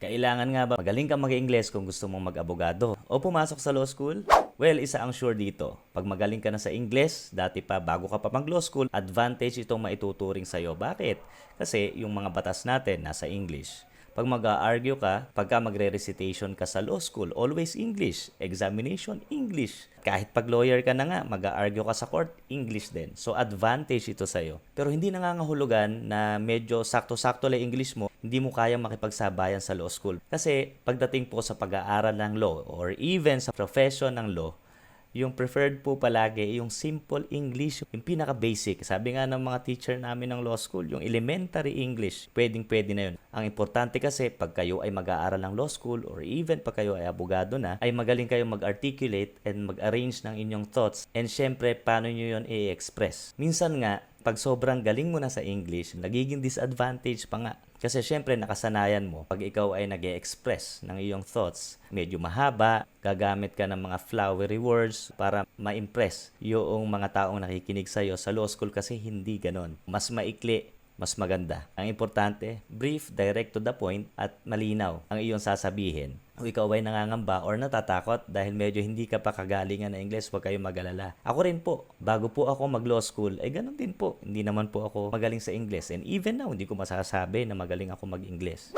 Kailangan nga ba magaling ka mag-Ingles kung gusto mong mag-abogado o pumasok sa law school? Well, isa ang sure dito. Pag magaling ka na sa Ingles, dati pa bago ka pa mag-law school, advantage itong maituturing sa'yo. Bakit? Kasi yung mga batas natin nasa English. Pag mag-argue ka, pagka magre-recitation ka sa law school, always English. Examination, English. Kahit pag lawyer ka na nga, mag-argue ka sa court, English din. So, advantage ito sa'yo. Pero hindi nangangahulugan na medyo sakto-sakto lang English mo, hindi mo kayang makipagsabayan sa law school. Kasi pagdating po sa pag-aaral ng law or even sa profession ng law, yung preferred po palagi yung simple English, yung pinaka-basic. Sabi nga ng mga teacher namin ng law school, yung elementary English, pwedeng-pwede na yun. Ang importante kasi, pag kayo ay mag-aaral ng law school or even pag kayo ay abogado na, ay magaling kayo mag-articulate and mag-arrange ng inyong thoughts. And syempre, paano nyo yun i-express? Minsan nga, pag sobrang galing mo na sa English, nagiging disadvantage pa nga. Kasi syempre nakasanayan mo, pag ikaw ay nag express ng iyong thoughts, medyo mahaba, gagamit ka ng mga flowery words para ma-impress yung mga taong nakikinig sa'yo. Sa law school kasi hindi ganon. Mas maikli, mas maganda. Ang importante, brief, direct to the point, at malinaw ang iyong sasabihin. Kung ikaw ay nangangamba or natatakot dahil medyo hindi ka pa kagalingan na English, huwag kayong mag-alala. Ako rin po, bago po ako mag-law school, ay ganun din po. Hindi naman po ako magaling sa English. And even now, hindi ko masasabi na magaling ako mag-English.